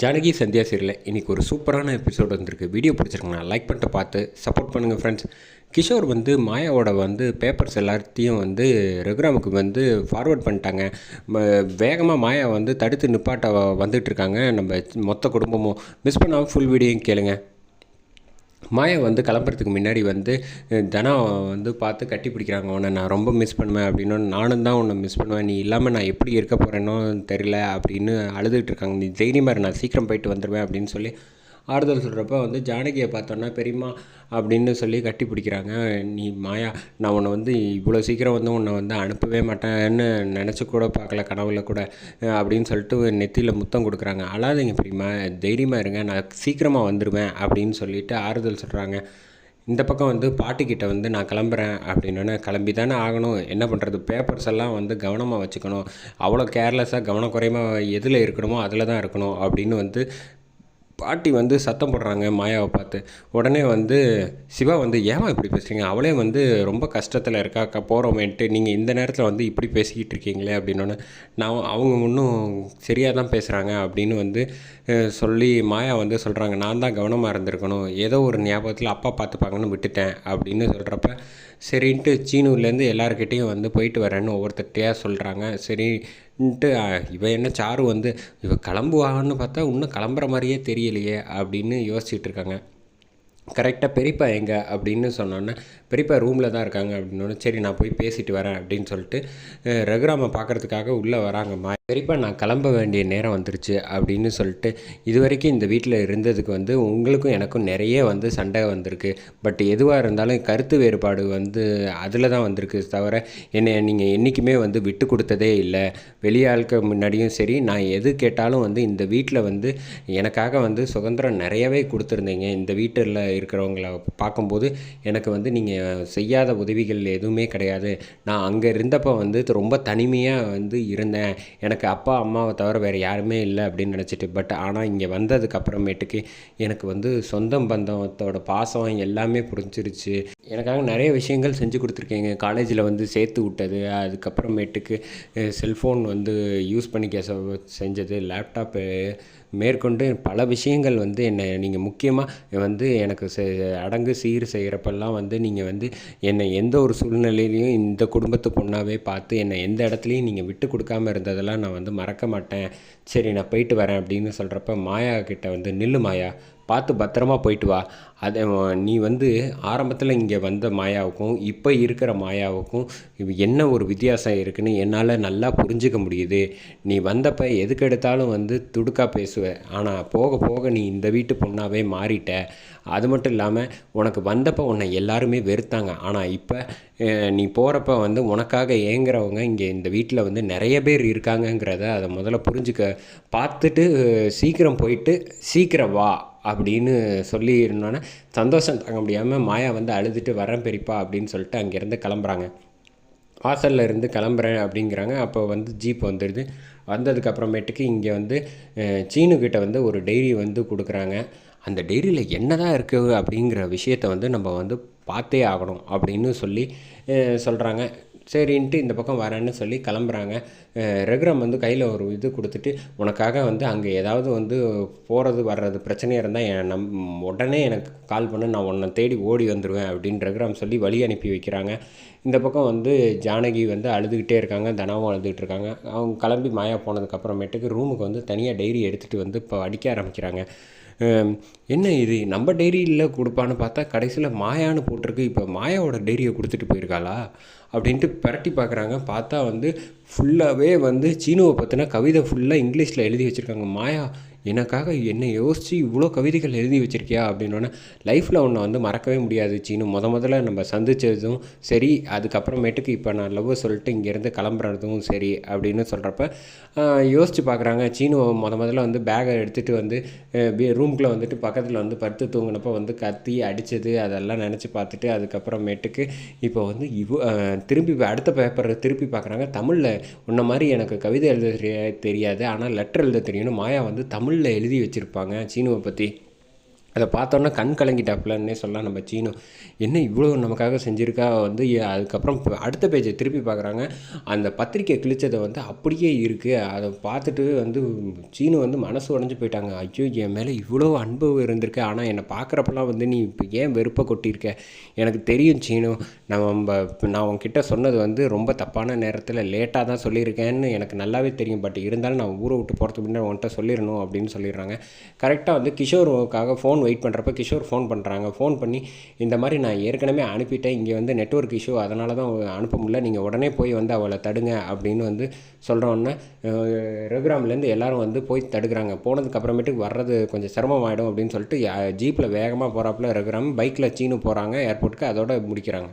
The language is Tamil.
ஜானகி சந்தியா சீரியல் இன்றைக்கி ஒரு சூப்பரான எபிசோடு வந்திருக்கு. வீடியோ பிடிச்சிருக்கேன் லைக் பண்ணிட்டு பார்த்து சப்போர்ட் பண்ணுங்கள் ஃப்ரெண்ட்ஸ் கிஷோர் வந்து மாயாவோட வந்து பேப்பர்ஸ் எல்லாத்தையும் வந்து ரகுராமுக்கு வந்து ஃபார்வர்ட் பண்ணிட்டாங்க. வேகமாக மாயா வந்து தடுத்து நிப்பாட்ட வந்துட்டுருக்காங்க நம்ம மொத்த குடும்பமும் மிஸ் பண்ணாமல் ஃபுல் வீடியோயும் கேளுங்கள் மாயா வந்து கிளம்புறதுக்கு முன்னாடி வந்து தனா வந்து பார்த்து கட்டி பிடிக்கிறாங்க. உன்னை நான் ரொம்ப மிஸ் பண்ணுவேன் அப்படின்னு நானும் தான் உன்னை மிஸ் பண்ணுவேன். நீ இல்லாமல் நான் எப்படி இருக்க போகிறேனோ தெரியல அப்படின்னு அழுதுகிட்டு இருக்காங்க. நீ தைரியமாக நான் சீக்கிரம் போயிட்டு வந்துடுவேன் அப்படின்னு சொல்லி ஆறுதல் சொல்கிறப்ப வந்து ஜானகியை பார்த்தோன்னா பெரியம்மா அப்படின்னு சொல்லி கட்டி பிடிக்கிறாங்க. நீ மாயா நான் உன்னை வந்து இவ்வளோ சீக்கிரம் வந்து உன்னை வந்து அனுப்பவே மாட்டேன்னு நினச்சி கூட பார்க்கல கனவுல கூட அப்படின்னு சொல்லிட்டு நெத்தியில் முத்தம் கொடுக்குறாங்க. அழாதீங்க பெரியம்மா தைரியமாக இருங்க நான் சீக்கிரமாக வந்துடுவேன் அப்படின்னு சொல்லிட்டு ஆறுதல் சொல்கிறாங்க இந்த பக்கம் வந்து பாட்டிக்கிட்ட வந்து நான் கிளம்புறேன் அப்படின்னோடனே கிளம்பி தானே ஆகணும் என்ன பண்ணுறது பேப்பர்ஸ் எல்லாம் வந்து கவனமாக வச்சுக்கணும். அவ்வளோ கேர்லெஸ்ஸாக கவனக்குறையமாக எதில் இருக்கணுமோ அதில் தான் இருக்கணும் அப்படின்னு வந்து பாட்டி வந்து சத்தம் போடுறாங்க மாயாவை பார்த்து. உடனே வந்து சிவா வந்து ஏமா இப்படி பேசுகிறீங்க அவளே வந்து ரொம்ப கஷ்டத்தில் இருக்கா? க போகிறோமேன்ட்டு நீங்கள் இந்த நேரத்தில் வந்து இப்படி பேசிக்கிட்டு இருக்கீங்களே? அப்படின்னோடனே நான் அவங்க இன்னும் சரியாக தான் பேசுகிறாங்க அப்படின்னு வந்து சொல்லி மாயா வந்து சொல்கிறாங்க நான் தான் கவனமாக இருந்திருக்கணும். ஏதோ ஒரு ஞாபகத்தில் அப்பா பார்த்துப்பாங்கன்னு விட்டுட்டேன். அப்படின்னு சொல்கிறப்ப சரின்ட்டு சீனூர்லேருந்து எல்லாருக்கிட்டேயும் வந்து போயிட்டு வரேன்னு ஒவ்வொருத்தட்டையாக சொல்கிறாங்க சரி ன்ட்டு இவன் என்ன சாரு வந்து இவ கிளம்புவான்னு பார்த்தா இன்னும் கிளம்புற மாதிரியே தெரியலையே அப்படின்னு யோசிச்சுட்டு இருக்காங்க. கரெக்டாக பெரியப்பா எங்கே அப்படின்னு சொன்னோன்னே பெரியப்பா ரூமில் தான் இருக்காங்க அப்படின்னோடனே சரி நான் போய் பேசிட்டு வரேன் அப்படின்னு சொல்லிட்டு ரகுராமை பார்க்குறதுக்காக உள்ளே வராங்கம்மா பெரியப்பா நான் கிளம்ப வேண்டிய நேரம் வந்துருச்சு அப்படின்னு சொல்லிட்டு இது வரைக்கும் இந்த வீட்டில் இருந்ததுக்கு வந்து உங்களுக்கும் எனக்கும் நிறைய வந்து சண்டை வந்திருக்கு. பட் எதுவாக இருந்தாலும் கருத்து வேறுபாடு வந்து அதில் தான் வந்திருக்கு. தவிர என்னை நீங்கள் என்றைக்குமே வந்து விட்டு கொடுத்ததே இல்லை. வெளியாளுக்கு முன்னாடியும் சரி நான் எது கேட்டாலும் வந்து இந்த வீட்டில் வந்து எனக்காக வந்து சுதந்திரம் நிறையவே கொடுத்துருந்தீங்க. இந்த வீட்டில் இருக்கிறவங்கள பார்க்கும்போது எனக்கு வந்து நீங்கள் செய்யாத உதவிகள் எதுவுமே கிடையாது. நான் அங்கே இருந்தப்போ வந்து ரொம்ப தனிமையாக வந்து இருந்தேன். எனக்கு அப்பா அம்மாவை தவிர வேறு யாருமே இல்லை அப்படின்னு நினச்சிட்டு பட் ஆனால் இங்கே வந்ததுக்கப்புறமேட்டுக்கு எனக்கு வந்து சொந்தம் பந்தத்தோட பாசம் எல்லாமே புரிஞ்சிருச்சு. எனக்காக நிறைய விஷயங்கள் செஞ்சு கொடுத்துருக்கீங்க. காலேஜில் வந்து சேர்த்து விட்டது. அதுக்கப்புறமேட்டுக்கு செல்ஃபோன் வந்து யூஸ் பண்ணிக்க செஞ்சது. லேப்டாப்பு மேற்கொண்டு பல விஷயங்கள் வந்து என்னை நீங்கள் முக்கியமாக வந்து எனக்கு அடங்கு சீர் செய்கிறப்பெல்லாம் வந்து நீங்கள் வந்து என்னை எந்த ஒரு சூழ்நிலையிலையும் இந்த குடும்பத்து பொண்ணாகவே பார்த்து என்னை எந்த இடத்துலையும் நீங்கள் விட்டு கொடுக்காம இருந்ததெல்லாம் நான் வந்து மறக்க மாட்டேன். சரி நான் போயிட்டு வரேன் அப்படின்னு சொல்கிறப்ப மாயா கிட்ட வந்து நில்லு மாயா பார்த்து பத்திரமா போயிட்டு வா. அதை நீ வந்து ஆரம்பத்தில் இங்கே வந்த மாயாவுக்கும் இப்போ இருக்கிற மாயாவுக்கும் என்ன ஒரு வித்தியாசம் இருக்குதுன்னு என்னால் நல்லா புரிஞ்சிக்க முடியுது. நீ வந்தப்போ எதுக்கு எடுத்தாலும் வந்து துடுக்கா பேசுவ. ஆனால் போக போக நீ இந்த வீட்டு பொண்ணாகவே மாறிட்ட. அது மட்டும் இல்லாமல் உனக்கு வந்தப்போ உன்னை எல்லாருமே வெறுத்தாங்க. ஆனால் இப்போ நீ போகிறப்ப வந்து உனக்காக ஏங்குறவங்க இங்கே இந்த வீட்டில் வந்து நிறைய பேர் இருக்காங்கங்கிறத அதை முதல்ல புரிஞ்சுக்க. பார்த்துட்டு சீக்கிரம் போயிட்டு சீக்கிரம் வா. அப்படின்னு சொல்லி இருந்தோன்னே சந்தோஷம் தாங்க முடியாமல் மாயா வந்து அழுதுட்டு வரேன் பெரியப்பா அப்படின்னு சொல்லிட்டு அங்கேருந்து கிளம்புறாங்க. வாசலில் இருந்து கிளம்புறேன் அப்படிங்கிறாங்க. அப்போ வந்து ஜீப் வந்துடுது வந்ததுக்கப்புறமேட்டுக்கு இங்கே வந்து சீனுக்கிட்ட வந்து ஒரு டைரி வந்து கொடுக்குறாங்க. அந்த டைரியில் என்ன தான் இருக்குது அப்படிங்கிற விஷயத்த வந்து நம்ம வந்து பார்த்தே ஆகணும் அப்படின்னு சொல்லி சொல்கிறாங்க சரின்ட்டு இந்த பக்கம் வரேன்னு சொல்லி கிளம்புறாங்க. ரகுராம் வந்து கையில் ஒரு இது கொடுத்துட்டு உனக்காக வந்து அங்கே ஏதாவது வந்து போகிறது வர்றது பிரச்சனையாக இருந்தால் என் நம் உடனே எனக்கு கால் பண்ணு நான் உன்னை தேடி ஓடி வந்துடுவேன் அப்படின்னு ரகுராம் சொல்லி வழி அனுப்பி வைக்கிறாங்க. இந்த பக்கம் வந்து ஜானகி வந்து அழுதுகிட்டே இருக்காங்க தனாவும் அழுதுகிட்டு இருக்காங்க. அவங்க கிளம்பி மாயா போனதுக்கப்புறமேட்டுக்கு ரூமுக்கு வந்து தனியாக டைரி எடுத்துகிட்டு வந்து இப்போ அடிக்க ஆரம்பிக்கிறாங்க. என்ன இது? நம்ம டைரியில் கொடுப்பான்னு பார்த்தா கடைசியில் மாயான்னு போட்டிருக்கு. இப்போ மாயாவோட டைரியை கொடுத்துட்டு போயிருக்காளா? அப்படின்ட்டு பரட்டி பார்க்குறாங்க. பார்த்தா வந்து ஃபுல்லாகவே வந்து சீனுவை பற்றின கவிதை ஃபுல்லாக இங்கிலீஷில் எழுதி வச்சுருக்காங்க. மாயா எனக்காக என்னை யோசித்து இவ்வளோ கவிதைகள் எழுதி வச்சுருக்கியா? அப்படின்னோடனே லைஃப்பில் ஒன்றை வந்து மறக்கவே முடியாது சீனு. முத முதல்ல நம்ம சந்தித்ததும் சரி அதுக்கப்புறமேட்டுக்கு இப்போ நான் லவ் சொல்லிட்டு இங்கேருந்து கிளம்புறதும் சரி அப்படின்னு சொல்கிறப்ப யோசித்து பார்க்குறாங்க. சீனு முத முதல்ல வந்து பேகை எடுத்துகிட்டு வந்து ரூம்குள்ளே வந்துட்டு பக்கத்தில் வந்து படுத்து தூங்கினப்போ வந்து கத்தி அடித்தது அதெல்லாம் நினச்சி பார்த்துட்டு அதுக்கப்புறமேட்டுக்கு இப்போ வந்து இவ திரும்பி அடுத்த பேப்பர் திருப்பி பார்க்குறாங்க. தமிழில் உன்ன மாதிரி எனக்கு கவிதை எழுத தெரியாது ஆனால் லெட்டர் எழுத தெரியணும் மாயா வந்து தமிழில் எழுதி வச்சுருப்பாங்க. சீனுவை பற்றி அதை பார்த்தோன்னா கண் கலங்கிட்டாப்புலன்னே சொல்லலாம் நம்ம சீனு. என்ன இவ்வளோ நமக்காக செஞ்சுருக்கா? வந்து அதுக்கப்புறம் அடுத்த பேஜை திருப்பி பார்க்குறாங்க. அந்த பத்திரிக்கை கிழிச்சதை வந்து அப்படியே இருக்குது அதை பார்த்துட்டு வந்து சீனு வந்து மனசு உடஞ்சி போயிட்டாங்க. ஐயோ என் மேலே இவ்வளோ அன்பு இருந்திருக்கு. ஆனால் என்னை பார்க்குறப்பெல்லாம் வந்து நீ இப்போ ஏன் வெறுப்பை கொட்டியிருக்க? எனக்கு தெரியும் சீனு. நம்ம நான் உங்ககிட்ட சொன்னது வந்து ரொம்ப தப்பான நேரத்தில் லேட்டாக தான் சொல்லியிருக்கேன்னு எனக்கு நல்லாவே தெரியும். பட் இருந்தாலும் நான் ஊரை விட்டு போகிறதுக்கு முன்னாடி உன்கிட்ட சொல்லிடணும் அப்படின்னு சொல்லிடுறாங்க. கரெக்டாக வந்து கிஷோருக்காக ஃபோன் வெயிட் பண்ணுறப்ப கிஷோர் ஃபோன் பண்ணுறாங்க ஃபோன் பண்ணி இந்த மாதிரி நான் ஏற்கனவே அனுப்பிட்டேன். இங்கே வந்து நெட்வொர்க் இஷ்யூ அதனால தான் அனுப்ப முடியல. நீங்கள் உடனே போய் வந்து அவளை தடுங்க அப்படின்னு வந்து சொல்கிறோன்னே ரெகுராம்லேருந்து எல்லோரும் வந்து போய் தடுக்கிறாங்க. போனதுக்கு அப்புறமேட்டுக்கு வர்றது கொஞ்சம் சிரமமாயிடும் அப்படின்னு சொல்லிட்டு ஜீப்பில் வேகமாக போகிறாப்புல ரெகுராம் பைக்கில் சீனு போகிறாங்க ஏர்போர்ட்டுக்கு அதோட முடிக்கிறாங்க.